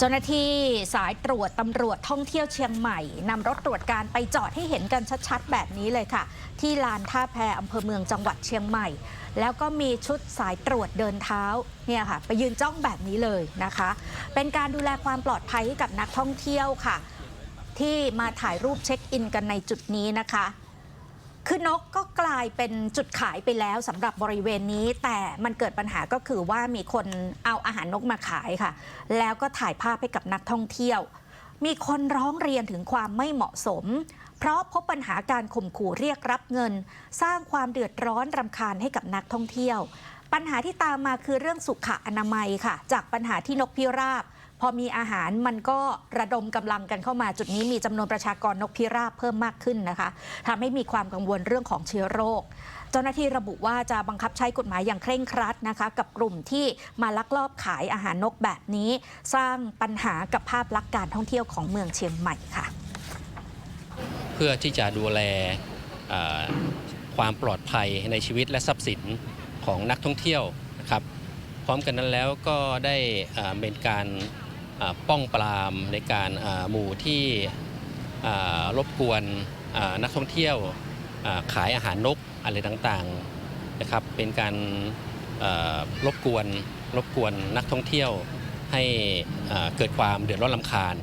เจ้าหน้าที่สายตรวจตำรวจท่องเที่ยวเชียงใหม่นำรถตรวจการไปจอดให้เห็นกันชัดๆ แบบนี้เลยค่ะ ที่ลานท่าแพอำเภอเมืองจังหวัดเชียงใหม่ แล้วก็มีชุดสายตรวจเดินเท้าเนี่ยค่ะ ไปยืนจ้องแบบนี้เลยนะคะ เป็นการดูแลความปลอดภัยให้กับนักท่องเที่ยวค่ะ ที่มาถ่ายรูปเช็คอินกันในจุดนี้นะคะ คือนกก็กลายเป็นจุดขายไปแล้วสำหรับบริเวณนี้ แต่มันเกิดปัญหาก็คือว่ามีคนเอาอาหารนกมาขายค่ะ แล้วก็ถ่ายภาพให้กับนักท่องเที่ยว มีคนร้องเรียนถึงความไม่เหมาะสม เพราะพบปัญหาการข่มขู่เรียกรับเงิน สร้างความเดือดร้อนรำคาญให้กับนักท่องเที่ยว ปัญหาที่ตามมาคือเรื่องสุขอนามัยค่ะ จากปัญหาที่นกพิราบ พอมีอาหารมันก็ระดมกำลังกันเข้ามาจุดนี้มีจำนวนประชากรนกพิราบเพิ่มมากขึ้นนะคะทำให้มีความกังวลเรื่องของเชื้อโรค เจ้าหน้าที่ระบุว่าจะบังคับใช้กฎหมายอย่างเคร่งครัดนะคะ กับกลุ่มที่มาลักลอบขายอาหารนกแบบนี้ สร้างปัญหากับภาพลักษณ์การท่องเที่ยวของเมืองเชียงใหม่ค่ะ เพื่อที่จะดูแลความปลอดภัยในชีวิตและทรัพย์สินของนักท่องเที่ยวนะครับ พร้อมกันนั้นแล้วก็ได้เป็นการ ป้องปรามในการหมู่ที่รบกวนนักท่องเที่ยวขายอาหารนกอะไรต่างๆนะครับ เป็นการรบกวนรบกวนนักท่องเที่ยวให้เอ่อเกิดความเดือดร้อนลำคาญ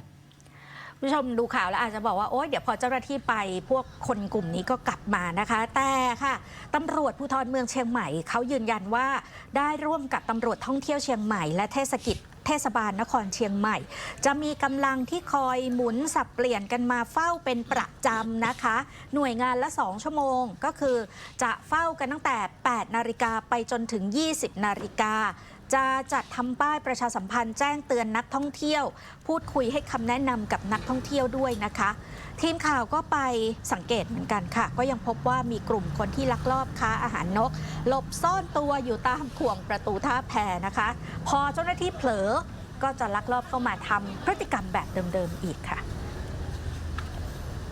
ผู้ชมดูข่าวแล้วอาจจะบอกว่า โอ๊ยเดี๋ยวพอเจ้าหน้าที่ไปพวกคนกลุ่มนี้ก็กลับมานะคะ แต่ค่ะตำรวจภูธรเมืองเชียงใหม่เขายืนยันว่าได้ร่วมกับตำรวจท่องเที่ยวเชียงใหม่และเทศกิจ เทศบาลนครเชียงใหม่ จะมีกำลังที่คอยหมุนสับเปลี่ยนกันมาเฝ้าเป็นประจำนะคะ หน่วยงานละ 2 ชั่วโมงก็คือจะเฝ้ากันตั้งแต่ 8 นาฬิกาไปจนถึง 20 นาฬิกา จะจัดทำป้ายประชาสัมพันธ์แจ้งเตือนนักท่องเที่ยว พูดคุยให้คำแนะนำกับนักท่องเที่ยวด้วยนะคะ ทีมข่าวก็ไปสังเกตเหมือนกันค่ะ ก็ยังพบว่ามีกลุ่มคนที่ลักลอบค้าอาหารนก หลบซ่อนตัวอยู่ตามข่วงประตูท่าแพนะคะ พอเจ้าหน้าที่เผลอก็จะลักลอบเข้ามาทำพฤติกรรมแบบเดิมๆอีกค่ะ